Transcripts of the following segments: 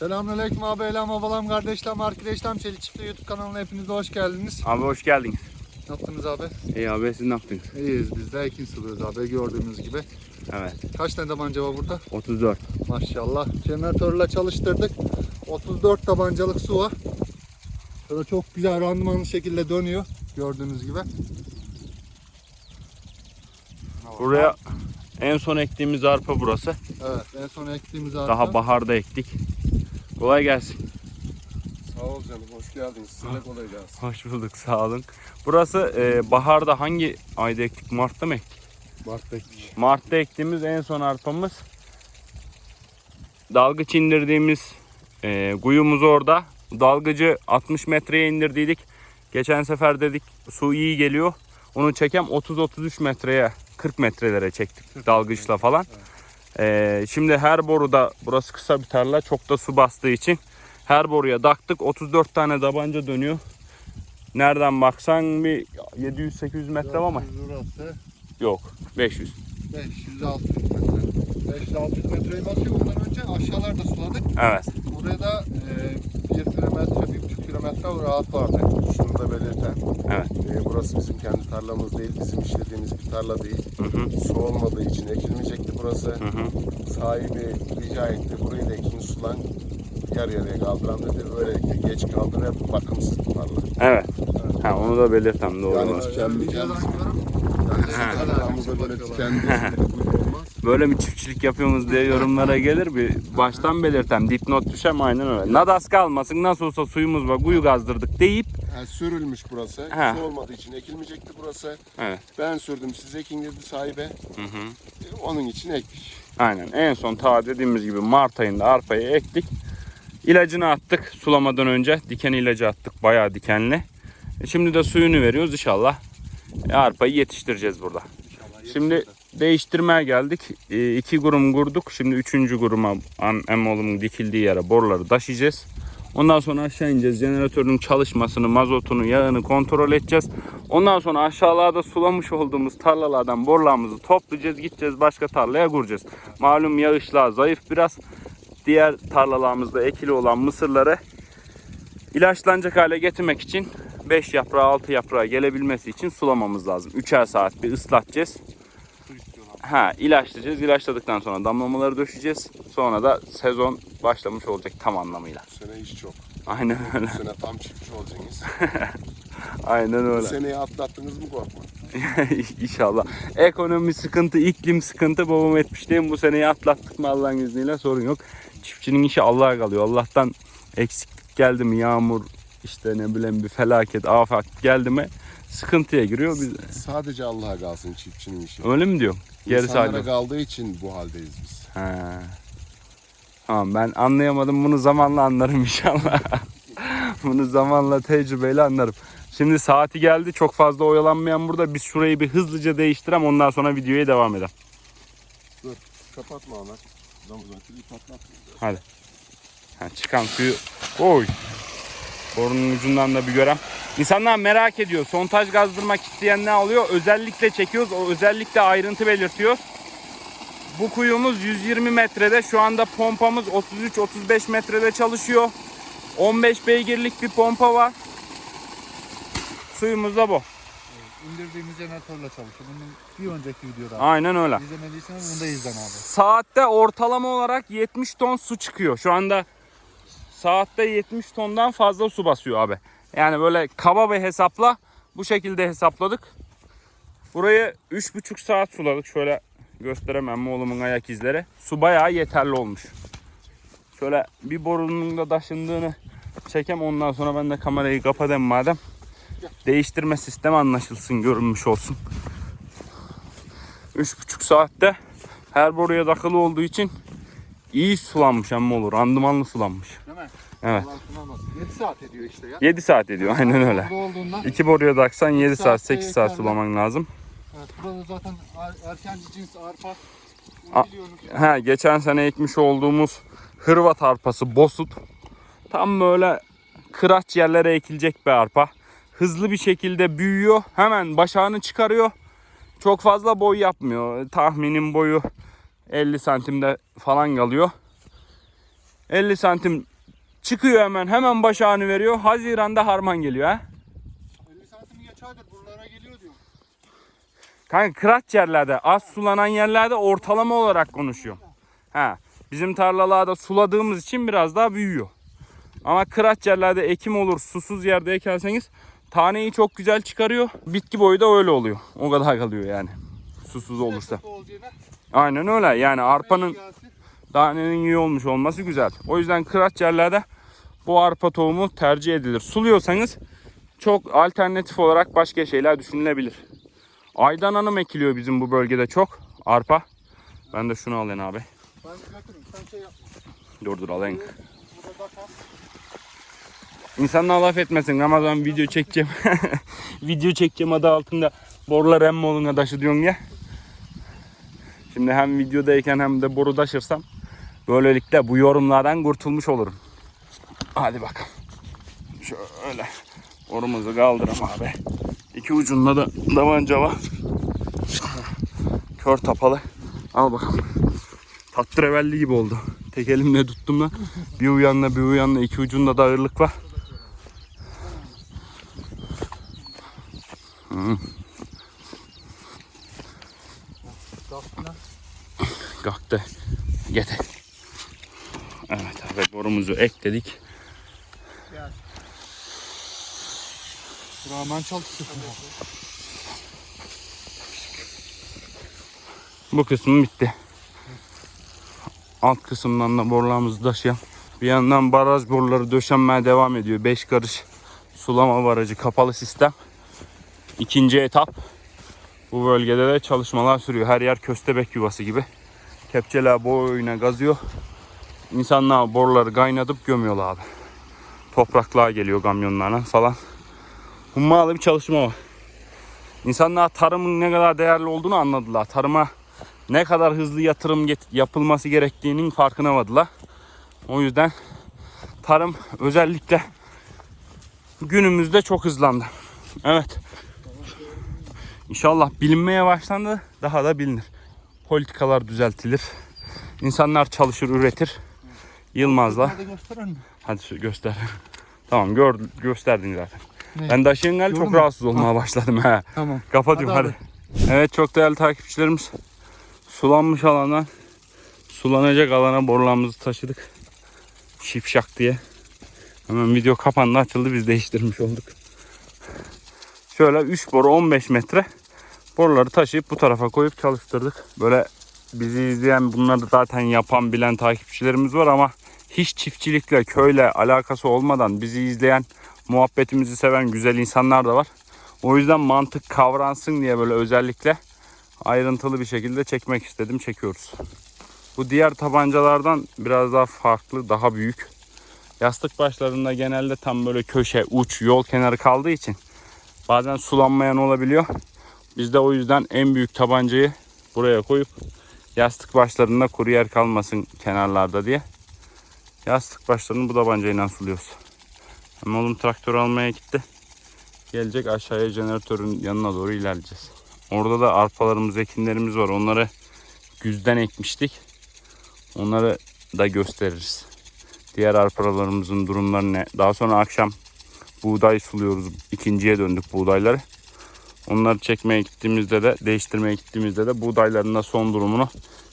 Selamünaleyküm abi, elam abalam, kardeşlerim, arkadaşlarım. Çelik Çiftliği YouTube kanalına hepiniz hoş geldiniz. Abi hoş geldin. Ne yaptınız abi? İyi abi siz ne yaptınız? İyiyiz biz de ekin suluyoruz abi gördüğünüz gibi. Evet. Kaç tane tabanca var burada? 34. Maşallah. Jeneratörle çalıştırdık. 34 tabancalık su var. Şöyle çok güzel randımanlı şekilde dönüyor. Gördüğünüz gibi. Buraya en son ektiğimiz arpa burası. Evet en son ektiğimiz arpa. Daha baharda ektik. Kolay gelsin. Sağ ol canım, hoş geldiniz. Size de kolay gelsin. Hoş bulduk sağ olun. Burası e, baharda hangi ayda ektik? Mart'ta mı ektik? Mart bekliyor. Mart'ta ektiğimiz en son arpamız. Dalgıç indirdiğimiz e, kuyumuz orada. Dalgıcı 60 metreye indirdiydik. Geçen sefer dedik su iyi geliyor. Onu çekem 30-33 metreye 40 metrelere çektik dalgıçla falan. E, şimdi her boruda burası kısa bir tarla çok da su bastığı için her boruya taktık. 34 tane tabanca dönüyor. Nereden baksan bir 700-800 metre? Burası Yok 500. 500-600 metre. 500-600 metreyi basıyor. Ondan önce aşağılarda suladık. Evet. Buraya da e, 1 kilometre, 1,5 kilometre rahat vardı. Şunu da belirten, Evet. e, burası bizim kendi tarlamız değil, bizim işlediğimiz bir tarla değil. Hı hı. Su olmadığı için ekilmeyecekti burası. Hı hı. Sahibi rica etti, burayı da ekin sulan yarı yarıya kaldıran dedi. Böylelikle geç kaldı ve bakımsız bir tarla. Evet. Ha, onu da belirtem doğru. Yani. Videodan görüp Yani Ha. bizim tarlamızda böyle tükendi. olmaz. Böyle mi çiftçilik yapıyorsunuz diye yorumlara gelir bir baştan belirtem dipnot düşem aynen öyle. Nadas kalmasın nasıl olsa suyumuz var kuyu gazdırdık deyip Yani sürülmüş burası. Ha. Su olmadığı için ekilmeyecekti burası. evet. Ben sürdüm, siz ekin dedi sahibe. Hı hı. E, Onun için ektik. Aynen en son ta dediğimiz gibi Mart ayında arpayı ektik. İlacını attık sulamadan önce. Diken ilacı attık bayağı dikenli. E, Şimdi de suyunu veriyoruz inşallah. E, arpayı yetiştireceğiz burada. Şimdi değiştirmeye geldik. E, iki gurum kurduk. Şimdi üçüncü guruma am, em oğlumun dikildiği yere boruları taşıyacağız. Ondan sonra aşağı ineceğiz. Jeneratörün çalışmasını, mazotunu, yağını kontrol edeceğiz. Ondan sonra aşağılarda sulamış olduğumuz tarlalardan borularımızı toplayacağız. Gideceğiz başka tarlaya kuracağız. Malum yağışlar zayıf biraz. Diğer tarlalarımızda ekili olan mısırları ilaçlanacak hale getirmek için 5 yaprağı 6 yaprağı gelebilmesi için sulamamız lazım. 3'er saat bir ıslatacağız. Ha ilaçlayacağız. İlaçladıktan sonra damlamaları döşeceğiz. Sonra da sezon başlamış olacak tam anlamıyla. Bu sene iş çok. Aynen öyle. Bu sene tam çiftçi olacaksınız. Aynen Bu öyle. seneyi atlattınız mı korkma. İnşallah. Ekonomi sıkıntı, iklim sıkıntı babam etmiş değil mi? Bu seneyi atlattık mı Allah'ın izniyle sorun yok. Çiftçinin işi Allah'a kalıyor. Allah'tan eksiklik geldi mi yağmur işte ne bileyim bir felaket, afet geldi mi sıkıntıya giriyor. Biz Sadece Allah'a kalsın çiftçinin işi. öyle mi diyorum? Gerisi İnsanlara hallolur. kaldığı için bu haldeyiz biz. He. Tamam ben anlayamadım bunu zamanla anlarım inşallah. bunu zamanla tecrübeyle anlarım. Şimdi saati geldi çok fazla oyalanmayan burada biz şurayı bir hızlıca değiştirem ondan sonra videoya devam edelim. Dur kapatma Ahmet. Ramazan şurayı patlat. Ha, çıkan suyu oy. Borunun ucundan da bir görem. İnsanlar merak ediyor. Sontaj gazdırmak isteyen ne oluyor? Özellikle çekiyoruz. O özellikle ayrıntı belirtiyoruz. Bu kuyumuz 120 metrede. Şu anda pompamız 33-35 metrede çalışıyor. 15 beygirlik bir pompa var. Suyumuz da bu. indirdiğimiz jeneratörle çalışıyor. Bunun bir önceki videoda. Aynen öyle. İzlemediyseniz bunu da izlen abi. Saatte ortalama olarak 70 ton su çıkıyor. Şu anda saatte 70 tondan fazla su basıyor abi. Yani böyle kaba bir hesapla bu şekilde hesapladık. Burayı 3,5 saat suladık. Şöyle gösteremem oğlumun ayak izleri. Su bayağı yeterli olmuş. Şöyle bir borunun da taşındığını çekem ondan sonra ben de kamerayı kapatayım madem. Değiştirme sistemi anlaşılsın görünmüş olsun. 3,5 saatte her boruya takılı olduğu için iyi sulanmış ama olur. Randımanlı sulanmış. Değil mi? Evet. Allah sunamasın. 7 saat ediyor işte ya. 7 saat ediyor aynen öyle. Olduğundan. İki boruya taksan 7 saat saatte 8 saat yeterli. sulaman lazım. Evet, burada zaten er- erkenci cins arpa. A-. Ha, geçen sene ekmiş olduğumuz Hırvat arpası Bosut. Tam böyle kıraç yerlere ekilecek bir arpa. Hızlı bir şekilde büyüyor. Hemen başağını çıkarıyor. Çok fazla boy yapmıyor. Tahminim boyu 50 santimde falan kalıyor. 50 santim çıkıyor hemen. Hemen baş ağını veriyor. Haziran'da harman geliyor ha. 50 santim geç aydır buralara geliyor diyor. Kanka kıraç yerlerde, az sulanan yerlerde ortalama olarak konuşuyorum. Ha, bizim tarlalarda suladığımız için biraz daha büyüyor. Ama kıraç yerlerde ekim olur, susuz yerde ekerseniz taneyi çok güzel çıkarıyor. Bitki boyu da öyle oluyor. O kadar kalıyor yani. Susuz olursa. Aynen öyle. Yani arpanın tanenin iyi olmuş olması güzel. O yüzden kıraç yerlerde bu arpa tohumu tercih edilir. Suluyorsanız çok alternatif olarak başka şeyler düşünülebilir. Aydan hanım ekiliyor bizim bu bölgede çok. Arpa. Ben de şunu alayım abi. Ben götürürüm sen şey yapma. Dur dur alayım. İnsanlar laf etmesin. Ramazan video çekeceğim. video çekeceğim adı altında. Borular emme oluna taşı diyorsun ya. Şimdi hem videodayken hem de boru taşırsam böylelikle bu yorumlardan kurtulmuş olurum. Hadi bakalım. Şöyle borumuzu kaldıralım abi. İki ucunda da davanca var. Kör tapalı. Al bakalım. Tattrevelli gibi oldu. Tek elimle tuttum da bir uyanla bir uyanla iki ucunda da ağırlık var. Hı. Kalktı. Gete. Evet abi borumuzu ekledik. Rahman çalıştı. Bu kısmı bitti. Alt kısımdan da borularımızı taşıyan. Bir yandan baraj boruları döşenmeye devam ediyor. 5 karış sulama barajı kapalı sistem. İkinci etap. Bu bölgede de çalışmalar sürüyor. Her yer köstebek yuvası gibi. Kepçeler boyuna gazıyor. İnsanlar boruları kaynatıp gömüyorlar abi. Topraklığa geliyor kamyonlarla falan. Hummalı bir çalışma var. İnsanlar tarımın ne kadar değerli olduğunu anladılar. Tarıma ne kadar hızlı yatırım yapılması gerektiğinin farkına vardılar. O yüzden tarım özellikle günümüzde çok hızlandı. Evet. İnşallah bilinmeye başlandı. Daha da bilinir. Politikalar düzeltilir. İnsanlar çalışır, üretir. Yılmaz'la. Hadi? Hadi göster. tamam gör, gösterdin zaten. Ne? Ben de aşığın gel Gördün çok mü? rahatsız olmaya başladım. He. Tamam. Kapatıyorum Hadi hadi. Evet çok değerli takipçilerimiz. Sulanmış alandan sulanacak alana borularımızı taşıdık. Şipşak diye. Hemen video kapandı açıldı biz değiştirmiş olduk. Şöyle 3 boru 15 metre boruları taşıyıp bu tarafa koyup çalıştırdık. Böyle bizi izleyen bunları zaten yapan bilen takipçilerimiz var ama hiç çiftçilikle köyle alakası olmadan bizi izleyen muhabbetimizi seven güzel insanlar da var. O yüzden mantık kavransın diye böyle özellikle ayrıntılı bir şekilde çekmek istedim. Çekiyoruz. Bu diğer tabancalardan biraz daha farklı, daha büyük. Yastık başlarında genelde tam böyle köşe, uç, yol kenarı kaldığı için bazen sulanmayan olabiliyor. Biz de o yüzden en büyük tabancayı buraya koyup yastık başlarında kuru yer kalmasın kenarlarda diye yastık başlarını bu tabancayla suluyoruz. Ama oğlum traktör almaya gitti. Gelecek aşağıya jeneratörün yanına doğru ilerleyeceğiz. Orada da arpalarımız, ekinlerimiz var. Onları güzden ekmiştik. Onları da gösteririz. Diğer arpalarımızın durumları ne? Daha sonra akşam buğday suluyoruz. İkinciye döndük buğdayları. Onları çekmeye gittiğimizde de, değiştirmeye gittiğimizde de buğdayların da son durumunu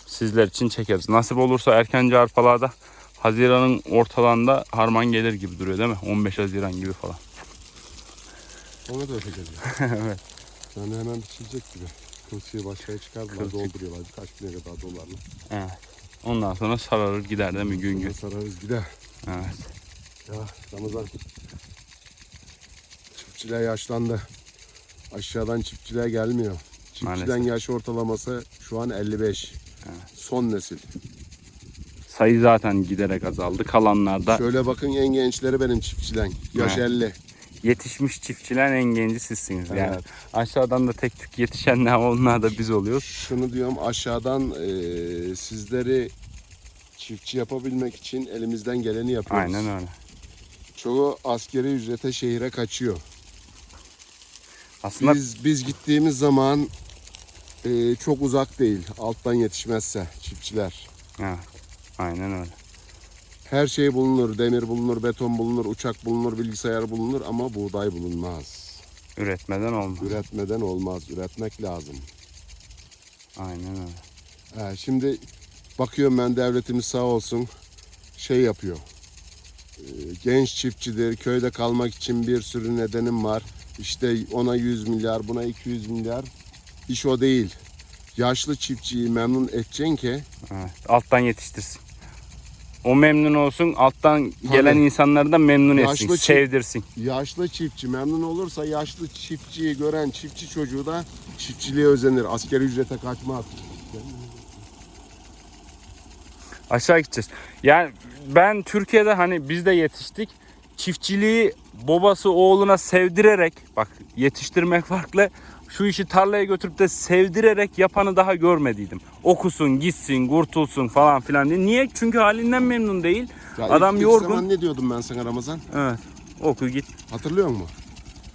sizler için çekeriz. Nasip olursa erkenci arpalarda Haziran'ın ortalarında harman gelir gibi duruyor değil mi? 15 Haziran gibi falan. Ona da geliyor. evet. Yani hemen biçilecek gibi. Kılçığı başkaya çıkardılar, Kılçık. dolduruyorlar birkaç güne kadar dolarla. Evet. Ondan sonra sararır gider değil mi gün gün? Sararız gider. Evet. Ya Ramazan. Çiftçiler yaşlandı. Aşağıdan çiftçiler gelmiyor. Çiftçiden Maalesef. yaş ortalaması şu an 55. Son nesil. Sayı zaten giderek azaldı. Kalanlarda Şöyle bakın en gençleri benim çiftçiden. Yaş Evet. 50. yetişmiş çiftçilerin en genci sizsiniz. Yani Evet. aşağıdan da tek tük yetişenler onlar da biz oluyoruz. Şunu diyorum aşağıdan eee, sizleri çiftçi yapabilmek için elimizden geleni yapıyoruz. Aynen öyle. Çoğu askeri ücrete şehire kaçıyor. Aslında Biz biz gittiğimiz zaman eee, çok uzak değil. Alttan yetişmezse çiftçiler. evet, aynen öyle. Her şey bulunur. Demir bulunur, beton bulunur, uçak bulunur, bilgisayar bulunur ama buğday bulunmaz. Üretmeden olmaz. Üretmeden olmaz. Üretmek lazım. Aynen öyle. He, şimdi bakıyorum ben devletimiz sağ olsun şey yapıyor. Ee, genç çiftçidir, köyde kalmak için bir sürü nedenim var. İşte ona 100 milyar, buna 200 milyar. İş o değil. Yaşlı çiftçiyi memnun edeceksin ki Evet. Alttan yetiştirsin. O memnun olsun, alttan gelen insanları da memnun etsin, Yaşlı sevdirsin. yaşlı çiftçi memnun olursa yaşlı çiftçiyi gören çiftçi çocuğu da çiftçiliğe özenir. Askeri ücrete kaçmaz. Aşağı gideceğiz. Yani ben Türkiye'de hani biz de yetiştik. Çiftçiliği babası oğluna sevdirerek bak yetiştirmek farklı. Şu işi tarlaya götürüp de sevdirerek yapanı daha görmediydim. Okusun, gitsin, kurtulsun falan filan diye. Niye? Çünkü halinden memnun değil. Ya Adam ilk- ilk yorgun. zaman ne diyordum ben sana Ramazan? Evet. Oku git. Hatırlıyor musun?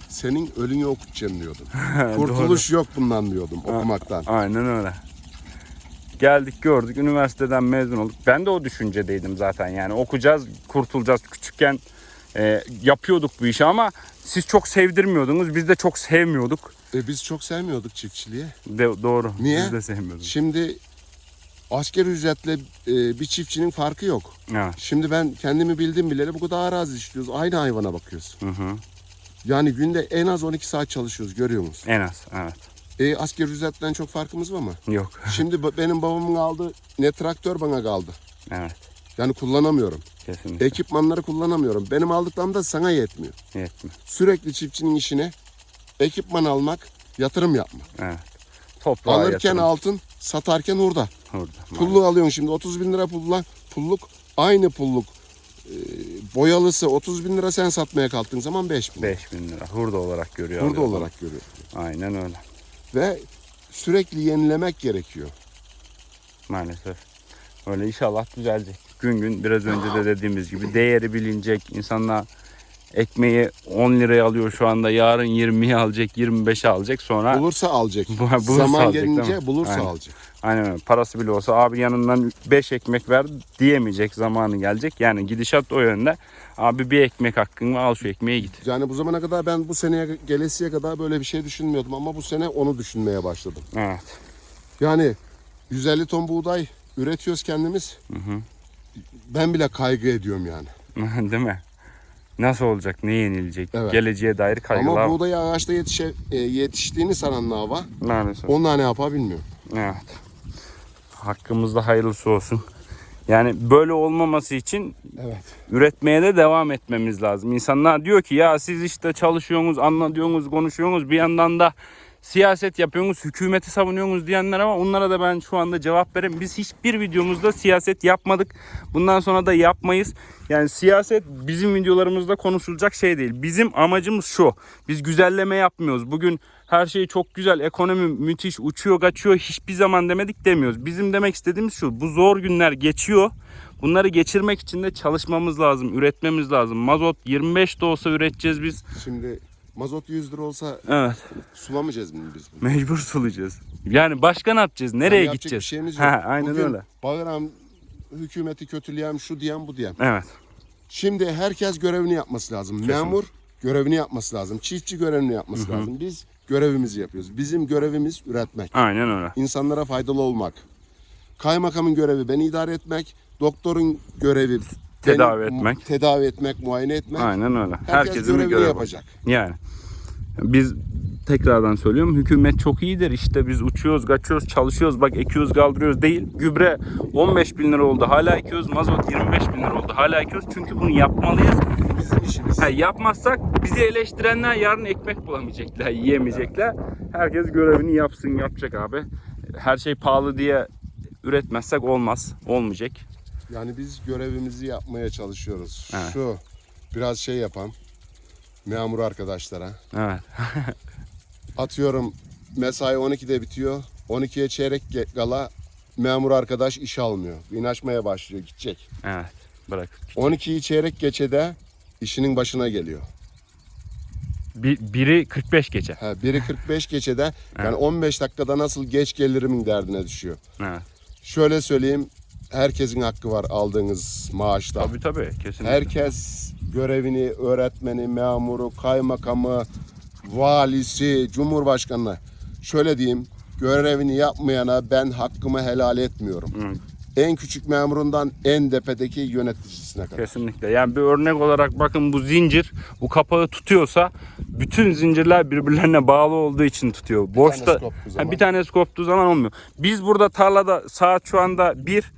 Senin ölünü okutacağım diyordum. Kurtuluş yok bundan diyordum okumaktan. Aynen öyle. Geldik gördük üniversiteden mezun olduk. Ben de o düşüncedeydim zaten yani okuyacağız kurtulacağız küçükken e, yapıyorduk bu işi ama siz çok sevdirmiyordunuz biz de çok sevmiyorduk. E biz çok sevmiyorduk çiftçiliği. De, doğru Niye? biz de sevmiyorduk. Şimdi asker ücretle e, bir çiftçinin farkı yok. Evet. Şimdi ben kendimi bildim bileli bu kadar arazi işliyoruz. Aynı hayvana bakıyoruz. Hı hı. Yani günde en az 12 saat çalışıyoruz görüyor musun? En az evet. E, asker ücretten çok farkımız var mı? Yok. Şimdi benim babamın aldığı ne traktör bana kaldı. evet Yani kullanamıyorum. kesinlikle Ekipmanları kullanamıyorum. Benim aldıklarım da sana yetmiyor. yetmiyor. Sürekli çiftçinin işine ekipman almak, yatırım yapmak. Evet. Toprağa Alırken yatırım. altın, satarken hurda. Orada. Pullu alıyorsun şimdi 30 bin lira pulla, pulluk. Aynı pulluk e, boyalısı 30 bin lira sen satmaya kalktığın zaman 5 bin lira. 5 bin lira hurda olarak görüyor. Hurda alıyor. olarak görüyor. Aynen öyle Ve sürekli yenilemek gerekiyor. maalesef. Öyle inşallah düzelecek. Gün gün biraz önce de dediğimiz gibi değeri bilinecek. İnsanlar ekmeği 10 liraya alıyor şu anda. Yarın 20'ye alacak, 25'e alacak. Sonra Bulursa alacak. bulursa Zaman alacak, gelince bulursa Aynen. alacak. Aynen öyle. Parası bile olsa abi yanından 5 ekmek ver diyemeyecek zamanı gelecek. Yani gidişat o yönde. Abi bir ekmek hakkın var al şu ekmeği git. Yani bu zamana kadar ben bu seneye gelesiye kadar böyle bir şey düşünmüyordum ama bu sene onu düşünmeye başladım. Evet. Yani 150 ton buğday üretiyoruz kendimiz. Ben bile kaygı ediyorum yani. değil mi? Nasıl olacak? Ne yenilecek? Evet. Geleceğe dair kaygılar Ama buğdayı ağaçta yetişe, e, yetiştiğini sanan hava Maalesef. onlar ne yapar bilmiyorum. Evet. Hakkımızda hayırlısı olsun. Yani böyle olmaması için Evet. üretmeye de devam etmemiz lazım. İnsanlar diyor ki ya siz işte çalışıyorsunuz, anlatıyorsunuz, konuşuyorsunuz bir yandan da siyaset yapıyorsunuz, hükümeti savunuyorsunuz diyenler ama onlara da ben şu anda cevap vereyim. Biz hiçbir videomuzda siyaset yapmadık. Bundan sonra da yapmayız. Yani siyaset bizim videolarımızda konuşulacak şey değil. Bizim amacımız şu. Biz güzelleme yapmıyoruz. Bugün her şey çok güzel, ekonomi müthiş, uçuyor, kaçıyor. Hiçbir zaman demedik demiyoruz. Bizim demek istediğimiz şu. Bu zor günler geçiyor. Bunları geçirmek için de çalışmamız lazım, üretmemiz lazım. Mazot 25 de olsa üreteceğiz biz. Şimdi mazot 100 lira olsa Evet, sulamayacağız mı biz bunu? mecbur sulayacağız. Yani başka ne yapacağız? Nereye Yani yapacak gideceğiz? Bir şeyimiz yok. Ha, aynen Bugün öyle. bağıran hükümeti kötüleyen şu diyen bu diyen. Evet, Şimdi herkes görevini yapması lazım. Memur görevini yapması lazım. Çiftçi görevini yapması lazım. Biz görevimizi yapıyoruz. Bizim görevimiz üretmek. aynen öyle. İnsanlara faydalı olmak. Kaymakamın görevi beni idare etmek. Doktorun görevi Tedavi etmek. Tedavi etmek, muayene etmek. Aynen öyle. Herkes Herkesin görevini görevi yapacak. Yani biz tekrardan söylüyorum hükümet çok iyidir işte biz uçuyoruz kaçıyoruz çalışıyoruz bak ekiyoruz kaldırıyoruz değil gübre 15 bin lira oldu hala ekiyoruz mazot 25 bin lira oldu hala ekiyoruz çünkü bunu yapmalıyız Bizim işimiz. ha, yapmazsak bizi eleştirenler yarın ekmek bulamayacaklar yiyemeyecekler herkes görevini yapsın yapacak abi her şey pahalı diye üretmezsek olmaz olmayacak Yani biz görevimizi yapmaya çalışıyoruz. Evet. Şu biraz şey yapan memur arkadaşlara evet atıyorum mesai 12'de bitiyor. 12'ye çeyrek gala memur arkadaş iş almıyor. İnaşmaya başlıyor gidecek. evet bırak 12'yi çeyrek geçede işinin başına geliyor. Bir, biri 45 geçe Ha, biri 45 geçede yani 15 dakikada nasıl geç gelirimin derdine düşüyor. evet Şöyle söyleyeyim herkesin hakkı var aldığınız maaşta. Tabii tabii kesinlikle. Herkes görevini, öğretmeni, memuru, kaymakamı, valisi, cumhurbaşkanına şöyle diyeyim görevini yapmayana ben hakkımı helal etmiyorum. Hı. En küçük memurundan en tepedeki yöneticisine kadar. Kesinlikle. Yani bir örnek olarak bakın bu zincir bu kapağı tutuyorsa bütün zincirler birbirlerine bağlı olduğu için tutuyor. Boşta tanesi koptuğu Ha, zaman. bir tanesi koptuğu zaman olmuyor. Biz burada tarlada saat şu anda bir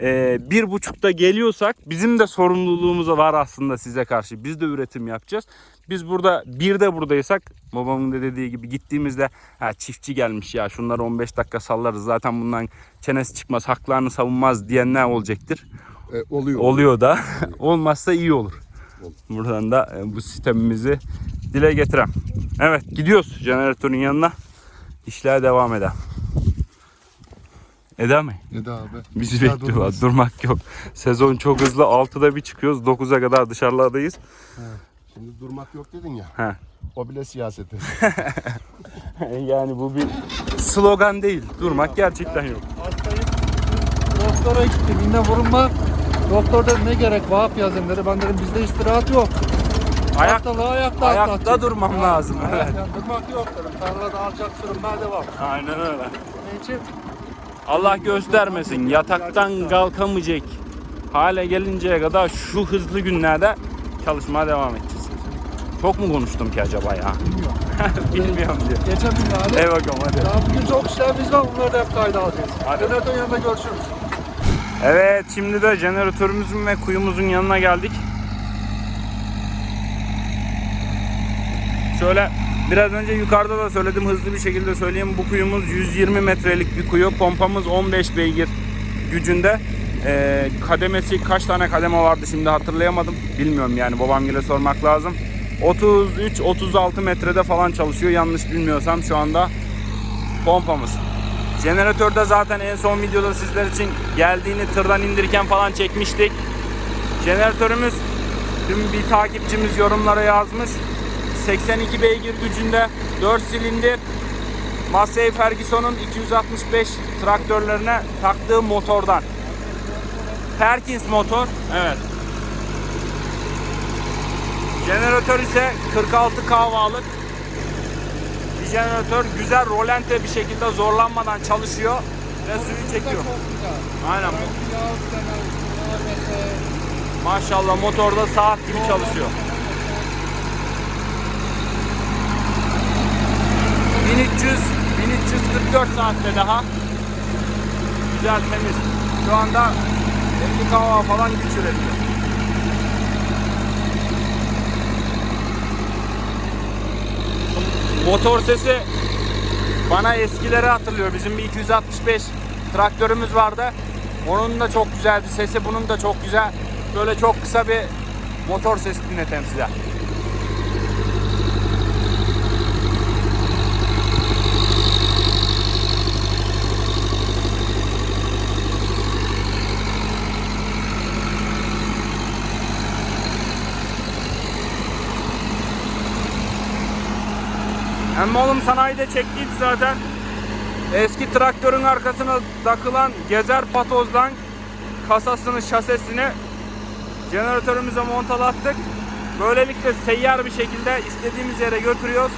e, bir buçukta geliyorsak bizim de sorumluluğumuz var aslında size karşı. Biz de üretim yapacağız. Biz burada bir de buradaysak babamın da dediği gibi gittiğimizde ha, çiftçi gelmiş ya şunları 15 dakika sallarız zaten bundan çenesi çıkmaz haklarını savunmaz diyenler olacaktır. E, oluyor. Oluyor da. Olmazsa iyi olur. Buradan da e, bu sistemimizi dile getirem. Evet gidiyoruz jeneratörün yanına. İşler devam eder. Eder mi? Eda abi. Bizi durmaz. Durmak yok. Sezon çok hızlı. 6'da bir çıkıyoruz. 9'a kadar dışarılardayız. Şimdi durmak yok dedin ya. He. O bile siyaseti. yani bu bir slogan değil. Durmak gerçekten yok. Hastayım. Doktora gittim. Yine vurulma. Doktor dedi ne gerek Vahap yazın dedi. Ben dedim bizde istirahat yok. Ayak, Hastalığı ayakta ayakta atlatacak. durmam lazım, evet, evet. yani durmak yok dedim. Tarlada alçak sürünmeye devam. aynen öyle. Ne için? Allah göstermesin yataktan kalkamayacak hale gelinceye kadar şu hızlı günlerde çalışmaya devam edeceğiz. Çok mu konuştum ki acaba ya? Bilmiyorum. Bilmiyorum diyor. Geçen gün yani. Ey bakalım hadi. Daha bugün çok işlerimiz var. Bunları da hep kayda alacağız. Hadi. Jeneratörün yanında görüşürüz. Evet şimdi de jeneratörümüzün ve kuyumuzun yanına geldik. Şöyle biraz önce yukarıda da söyledim hızlı bir şekilde söyleyeyim. Bu kuyumuz 120 metrelik bir kuyu. Pompamız 15 beygir gücünde. Ee, kademesi kaç tane kademe vardı şimdi hatırlayamadım. Bilmiyorum yani babam bile sormak lazım. 33-36 metrede falan çalışıyor yanlış bilmiyorsam şu anda pompamız. Jeneratörde zaten en son videoda sizler için geldiğini tırdan indirirken falan çekmiştik. Jeneratörümüz dün bir takipçimiz yorumlara yazmış. 82 beygir gücünde 4 silindir Massey Ferguson'un 265 traktörlerine taktığı motordan. Perkins motor. Evet. Jeneratör ise 46 kahvalık bir jeneratör güzel rolante bir şekilde zorlanmadan çalışıyor ve suyu çekiyor. Aynen bu. Maşallah motorda saat gibi çalışıyor. 1300 1344 saatte daha güzel temiz. Şu anda 50 kahva falan güç üretiyor. Motor sesi bana eskileri hatırlıyor. Bizim bir 265 traktörümüz vardı. Onun da çok güzeldi. Sesi bunun da çok güzel. Böyle çok kısa bir motor sesi dinletem size. Hem oğlum sanayide çektiydi zaten. Eski traktörün arkasına takılan gezer patozdan kasasını, şasesini jeneratörümüze montalattık. Böylelikle seyyar bir şekilde istediğimiz yere götürüyoruz.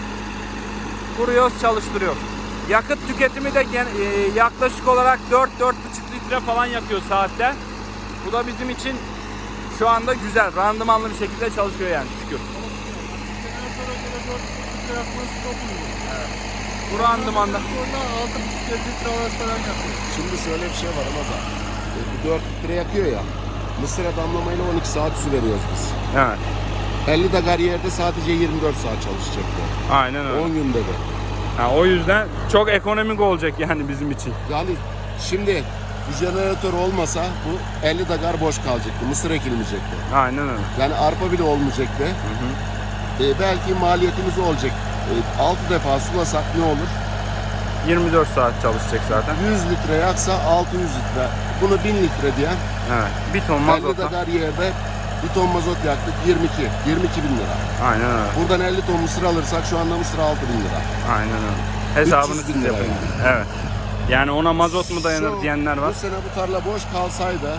Kuruyoruz, çalıştırıyoruz. Yakıt tüketimi de e, yaklaşık olarak 4-4,5 litre falan yakıyor saatte. Bu da bizim için şu anda güzel, randımanlı bir şekilde çalışıyor yani şükür. Bu randımanda. Burada 6,5 litre arası falan yapıyor. Şimdi şöyle bir şey var ama da e, bu 4 litre yakıyor ya. Mısır'a damlamayla 12 saat su veriyoruz biz. Evet. 50 de yerde sadece 24 saat çalışacak bu. Aynen öyle. 10 günde de. Ha, o yüzden çok ekonomik olacak yani bizim için. Yani şimdi bu jeneratör olmasa bu 50 dagar boş kalacaktı. Mısır ekilmeyecekti. Aynen öyle. Yani arpa bile olmayacaktı. E, belki maliyetimiz olacak. 6 defa sulasak ne olur? 24 saat çalışacak zaten. 100 litre yaksa 600 litre. Bunu 1000 litre diyen Evet. Bir ton 50 mazotla. dagar yerde bir ton mazot yaktık 22. 22 bin lira. Aynen öyle. Buradan 50 ton mısır alırsak şu anda mısır 6 bin lira. Aynen öyle. Hesabını 300 bin siz yapın. yani. Evet. Yani ona mazot mu dayanır Şu- diyenler var. Bu sene bu tarla boş kalsaydı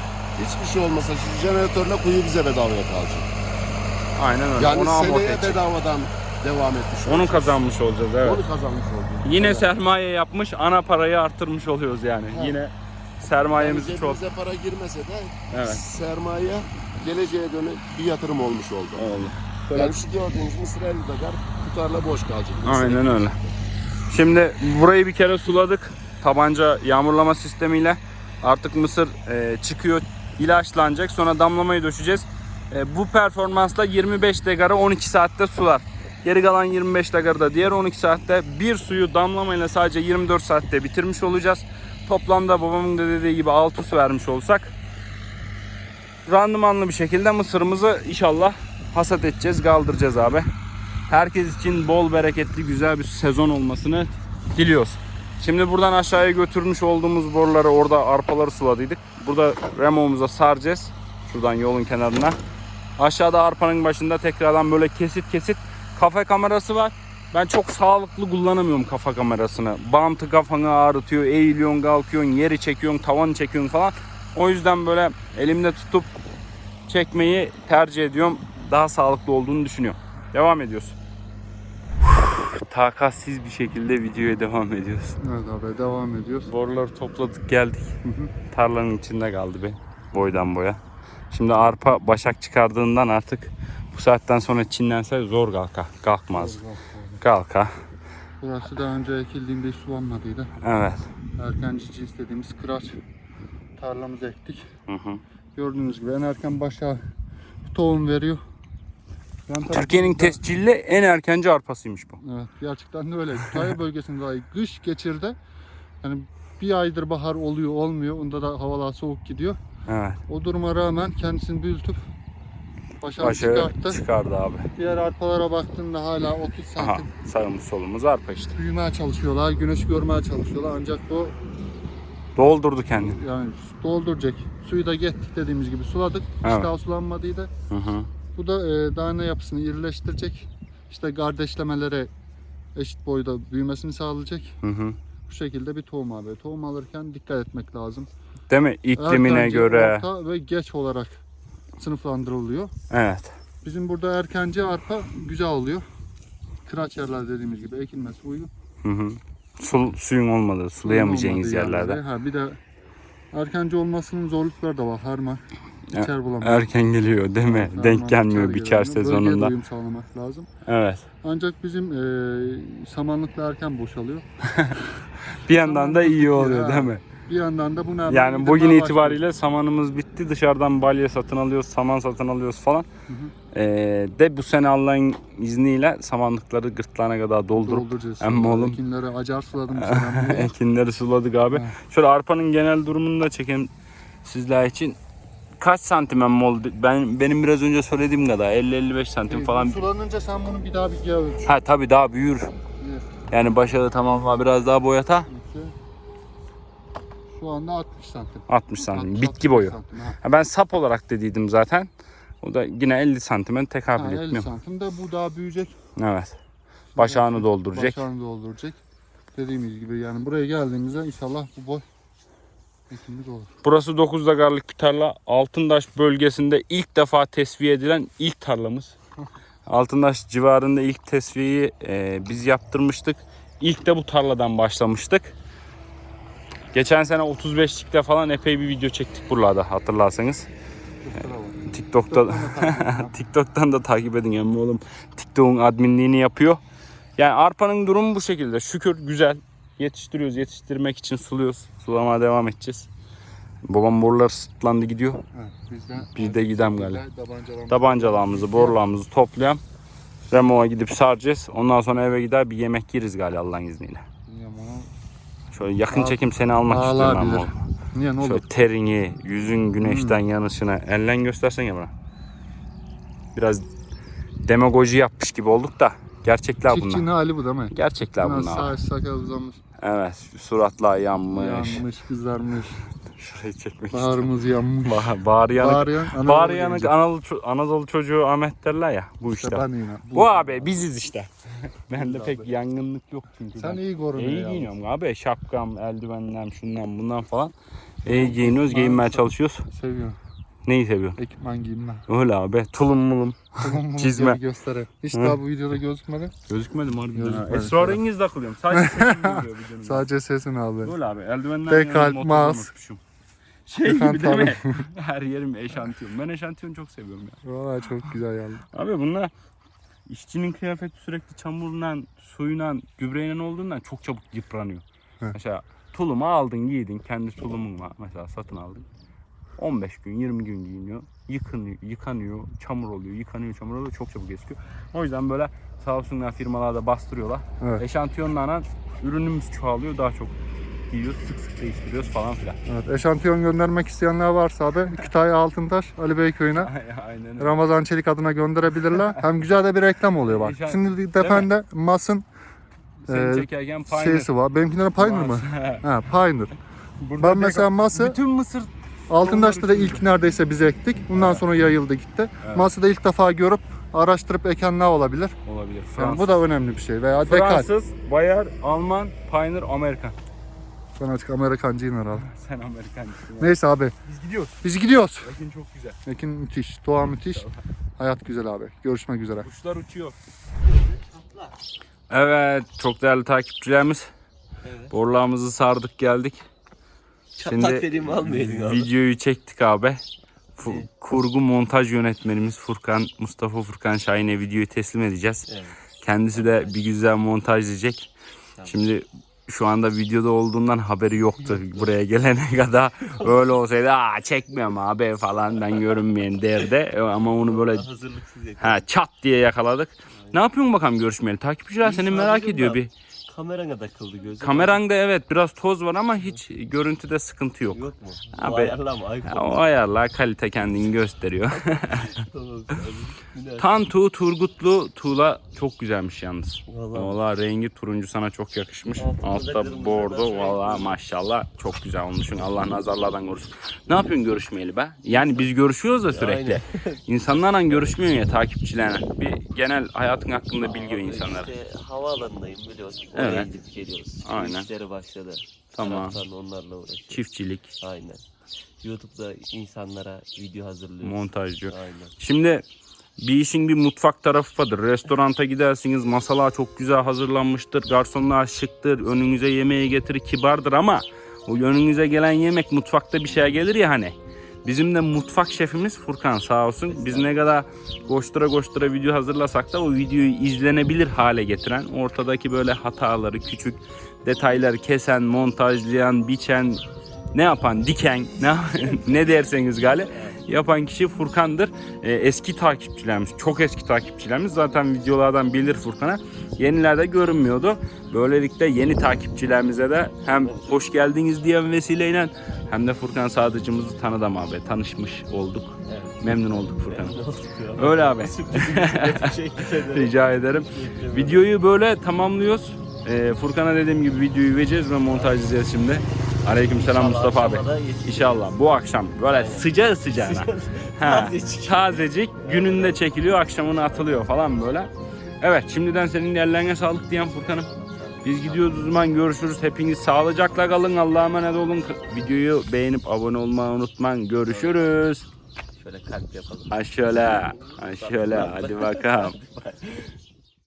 hiçbir şey olmasa şu jeneratörle kuyu bize bedavaya kalacak. Aynen öyle. Yani onu amorti seneye edecek. bedavadan devam etmiş Onu olacağız. kazanmış olacağız evet. Onu kazanmış olduk. Yine Evet. sermaye yapmış, ana parayı arttırmış oluyoruz yani. Ha. Yine yani sermayemizi çok. cebimize para girmese de Evet. sermaye geleceğe dönük bir yatırım olmuş oldu. Oldu. Yani şu gördüğünüz Mısır 50 dakar bu tarla boş kalacak. Aynen öyle. Şimdi burayı bir kere suladık. Tabanca yağmurlama sistemiyle. Artık mısır e, çıkıyor, ilaçlanacak. Sonra damlamayı döşeceğiz. E, bu performansla 25 degarı 12 saatte sular. Geri kalan 25 degarı da diğer 12 saatte bir suyu damlamayla sadece 24 saatte bitirmiş olacağız. Toplamda babamın da dediği gibi 6 su vermiş olsak randımanlı bir şekilde mısırımızı inşallah hasat edeceğiz, kaldıracağız abi. Herkes için bol bereketli güzel bir sezon olmasını diliyoruz. Şimdi buradan aşağıya götürmüş olduğumuz boruları orada arpaları suladıydık. Burada remomuza saracağız. Şuradan yolun kenarına. Aşağıda arpanın başında tekrardan böyle kesit kesit kafa kamerası var. Ben çok sağlıklı kullanamıyorum kafa kamerasını. Bantı kafanı ağrıtıyor, eğiliyorsun, kalkıyorsun, yeri çekiyorsun, tavanı çekiyorsun falan. O yüzden böyle elimde tutup çekmeyi tercih ediyorum. Daha sağlıklı olduğunu düşünüyorum. Devam ediyoruz. Takatsiz bir şekilde videoya devam ediyoruz. Evet abi devam ediyoruz. Boruları topladık geldik. Tarlanın içinde kaldı be. Boydan boya. Şimdi arpa başak çıkardığından artık bu saatten sonra çinlense zor kalka. Kalkmaz. Kalka. Burası daha önce ekildiğinde hiç sulanmadıydı. Evet. Erkenci cins dediğimiz kıraç tarlamızı ektik. Hı hı. Gördüğünüz gibi en erken başa tohum veriyor. Türkiye'nin tescilli en erkenci arpasıymış bu. Evet gerçekten de öyle. Kütahya bölgesinde dahi kış geçirdi. Yani bir aydır bahar oluyor olmuyor. Onda da havalar soğuk gidiyor. Evet. O duruma rağmen kendisini büyütüp başa Başı çıkarttı. çıkardı abi. Diğer arpalara baktığında hala 30 Aha santim sağımız solumuz arpa işte. büyümeye çalışıyorlar. Güneş görmeye çalışıyorlar. Ancak bu Doldurdu kendini. yani dolduracak. Suyu da gettik dediğimiz gibi suladık. Hiç Evet. daha sulanmadıydı. Hı hı. Bu da e, tane yapısını irileştirecek. İşte kardeşlemelere eşit boyda büyümesini sağlayacak. Hı hı. Bu şekilde bir tohum abi. Tohum alırken dikkat etmek lazım. Değil mi? İklimine Erkenci, göre. orta ve geç olarak sınıflandırılıyor. Evet. Bizim burada erkenci arpa güzel oluyor. Kıraç yerler dediğimiz gibi ekilmesi uygun. Hı hı. Su, suyun olmadığı, sulayamayacağınız yerlerde. yerlerde. Ha, bir de erkenci olmasının zorlukları da var. Harman. E- İçer bulamıyor. Erken geliyor değil mi? Harman Denk gelmiyor içer biçer gelemiyor. Bölgeye sezonunda. uyum sağlamak lazım. Evet. Ancak bizim e, samanlıkla erken boşalıyor. Bir yandan da iyi oluyor değil mi? Bir yandan da bu ne Yani bugün itibariyle samanımız bitti. Dışarıdan balya satın alıyoruz, saman satın alıyoruz falan. Ee, de bu sene Allah'ın izniyle samanlıkları gırtlağına kadar doldurup dolduracağız. Emmi oğlum. Ekinleri acar suladım. ekinleri suladık abi. Ha. Şöyle arpanın genel durumunu da çekeyim sizler için. Kaç santim emmi oldu? Ben benim biraz önce söylediğim kadar 50-55 santim Şey, falan. Sulanınca sen bunu bir daha bir gel. Ha tabii daha büyür. Bir, Yani başarı tamamla biraz daha boyata iki. Anda 60 santim. 60 santim. 60, Bitki 60 boyu. santim, ha. Ben sap olarak dediydim zaten. O da yine 50 santime tekabül Ha, 50 etmiyor. santim de bu daha büyüyecek. Evet. Başağını dolduracak. Başağını dolduracak. Dediğimiz gibi yani buraya geldiğimizde inşallah bu boy ekimiz olur. Burası 9 dagarlık bir tarla. Altındaş bölgesinde ilk defa tesviye edilen ilk tarlamız. Altındaş civarında ilk tesviyeyi e, biz yaptırmıştık. İlk de bu tarladan başlamıştık. Geçen sene 35'likte falan epey bir video çektik buralarda hatırlarsanız. TikTok'ta TikTok'tan da takip edin emmi oğlum. TikTok'un adminliğini yapıyor. Yani arpanın durumu bu şekilde. Şükür güzel. Yetiştiriyoruz. Yetiştirmek için suluyoruz. Sulamaya devam edeceğiz. Babam borular sırtlandı gidiyor. Evet, biz de, Biz de gidem galiba. Tabancalarımızı, Tabancalarımızı, borularımızı toplayalım. Remo'a gidip saracağız. Ondan sonra eve gider bir yemek yeriz galiba Allah'ın izniyle. Şöyle yakın Ağ- çekim seni almak istiyorum ama. bilir. oğlum. Niye ne olur? Şöyle terini, yüzün güneşten yanışına ellen göstersene bana. Biraz demagoji yapmış gibi olduk da gerçekler Çiftçinin bunlar. hali bu değil mi? Gerçekler Bunlar bunlar. saç sakal uzamış, Evet, suratlar yanmış. yanmış, kızarmış, Şurayı çekmek bağrımız yanmış. Ba- bağrı yanık. Bağrı yanık, Anadolu Bağrı yanık. Anadolu, Anadolu çocuğu Ahmet derler ya. Bu işte. İşte ben yine. Bu abi biziz işte. Bende pek yangınlık yok çünkü. Sen ben iyi korunuyor iyi giyiniyorum abi. Şapkam, eldivenlerim, şundan bundan falan. İyi giyiniyoruz, giyinmeye çalışıyoruz. Seviyorum. Neyi seviyorsun? Ekipman giyinme. Öyle abi. Tulum mulum. Çizme. Gösterir. Hiç daha bu videoda gözükmedi. Gözükmedi mi harbiden? Gözükmedi. Esrarengiz takılıyorum. Sadece geliyor videonun. Sadece sesin abi. Böyle abi. Eldivenler yanında motorda mas. unutmuşum. Şey gibi değil Kantarım. mi? Her yerim eşantiyon. Ben eşantiyon çok seviyorum ya. Valla çok güzel geldi. Abi bunlar işçinin kıyafeti sürekli çamurla, suyla, gübreyle olduğundan çok çabuk yıpranıyor. Heh. Mesela tulumu aldın giydin. Kendi tulumun var mesela satın aldın. 15 gün 20 gün giyiniyor. Yıkanıyor, yıkanıyor, çamur oluyor, yıkanıyor, çamur oluyor. Çok çabuk eskiyor. O yüzden böyle sağ olsunlar firmalarda bastırıyorlar. Evet. Eşantiyonlarla ürünümüz çoğalıyor. Daha çok giyiyoruz, sık sık değiştiriyoruz falan filan. Evet, eşantiyon göndermek isteyenler varsa abi Kütahya Altıntaş Ali Bey köyüne Aynen öyle. Ramazan Çelik adına gönderebilirler. Hem güzel de bir reklam oluyor bak. Eşan- Şimdi defende Mas'ın e, çekerken Pioneer. şeysi var. Benimkiler Pioneer mı? Ha, Pioneer. Burada Ben mesela Mas'ı bütün Mısır Altındaş'ta da ilk neredeyse bize ektik. Bundan sonra yayıldı gitti. Evet. Mas'ı da ilk defa görüp araştırıp ekenler olabilir. olabilir. Yani Fransız. bu da önemli bir şey. Veya dekal. Fransız, Bayer, Alman, Pioneer, Amerikan. Ben açık Amerikancıyım herhalde. Sen Amerikancısın. Neyse abi Biz gidiyoruz. biz gidiyoruz. Lakin çok güzel. Ekin müthiş, doğa müthiş. Hayat güzel abi. Görüşmek üzere. Kuşlar uçuyor. Evet, çok değerli takipçilerimiz. Evet. Borularımızı sardık geldik. Şimdi abi. Videoyu çektik abi. Fu- kurgu montaj yönetmenimiz Furkan, Mustafa Furkan Şahin'e videoyu teslim edeceğiz. Evet. Kendisi de bir güzel montajlayacak. Şimdi şu anda videoda olduğundan haberi yoktu buraya gelene kadar. Öyle olsaydı aa çekmiyorum abi falan ben görünmeyen derdi. Ama onu böyle ha, çat diye yakaladık. Ne yapıyorsun bakalım görüşmeyeli? Takipçiler seni merak ediyor bir. Kamerana takıldı gözüm. Kameranda evet biraz toz var ama hiç görüntüde sıkıntı yok. Yok mu? Abi- Bu ayarlama iPhone. o ayarlar kalite kendini gösteriyor. Tamam abi. Tantu Turgutlu tuğla çok güzelmiş yalnız. Vallahi. Valla rengi turuncu sana çok yakışmış. Altta bordo nasıl valla maşallah çok güzel olmuşsun. Allah nazarlardan korusun. Ne yapıyorsun görüşmeyeli be? Yani biz görüşüyoruz da sürekli. İnsanlarla görüşmüyorsun ya takipçilerine. Bir genel hayatın hakkında bilgi ver insanlara. İşte havaalanındayım biliyorsun. Oraya Evet. gidip geliyoruz. Aynen. İşleri başladı. Tamam. Taraftan onlarla uğraşıyoruz. Çiftçilik, Aynen. YouTube'da insanlara video hazırlıyoruz. montajcı. Aynen. Şimdi bir işin bir mutfak tarafı vardır. Restoranta gidersiniz masalar çok güzel hazırlanmıştır. Garsonlar şıktır. Önünüze yemeği getirir kibardır ama o önünüze gelen yemek mutfakta bir şey gelir ya hani. Bizim de mutfak şefimiz Furkan sağ olsun. Biz ne kadar koştura koştura video hazırlasak da o videoyu izlenebilir hale getiren, ortadaki böyle hataları, küçük detayları kesen, montajlayan, biçen, ne yapan, diken, ne, ne derseniz gali yapan kişi Furkan'dır. Ee, eski takipçilerimiz, çok eski takipçilerimiz zaten videolardan bilir Furkan'a. Yenilerde görünmüyordu. Böylelikle yeni takipçilerimize de hem hoş geldiniz diyen vesileyle hem de Furkan Sadıcımızı tanıdım abi. Tanışmış olduk. Evet. Memnun olduk ya. Öyle abi. Rica ederim. Videoyu böyle tamamlıyoruz. Ee, Furkan'a dediğim gibi videoyu vereceğiz ve montajlayacağız şimdi. Aleykümselam İnşallah Mustafa abi. akşama da yetişir. İnşallah bu akşam böyle sıcağı sıcağına. Ha, Tazecik. tazecik gününde çekiliyor akşamına atılıyor falan böyle. Evet şimdiden senin ellerine sağlık diyen Furkan'ım. Biz gidiyoruz o zaman görüşürüz. Hepiniz sağlıcakla kalın. Allah'a emanet olun. Videoyu beğenip abone olmayı unutmayın. Görüşürüz. Şöyle kalp yapalım. Ha şöyle. Ha şöyle. Hadi bakalım.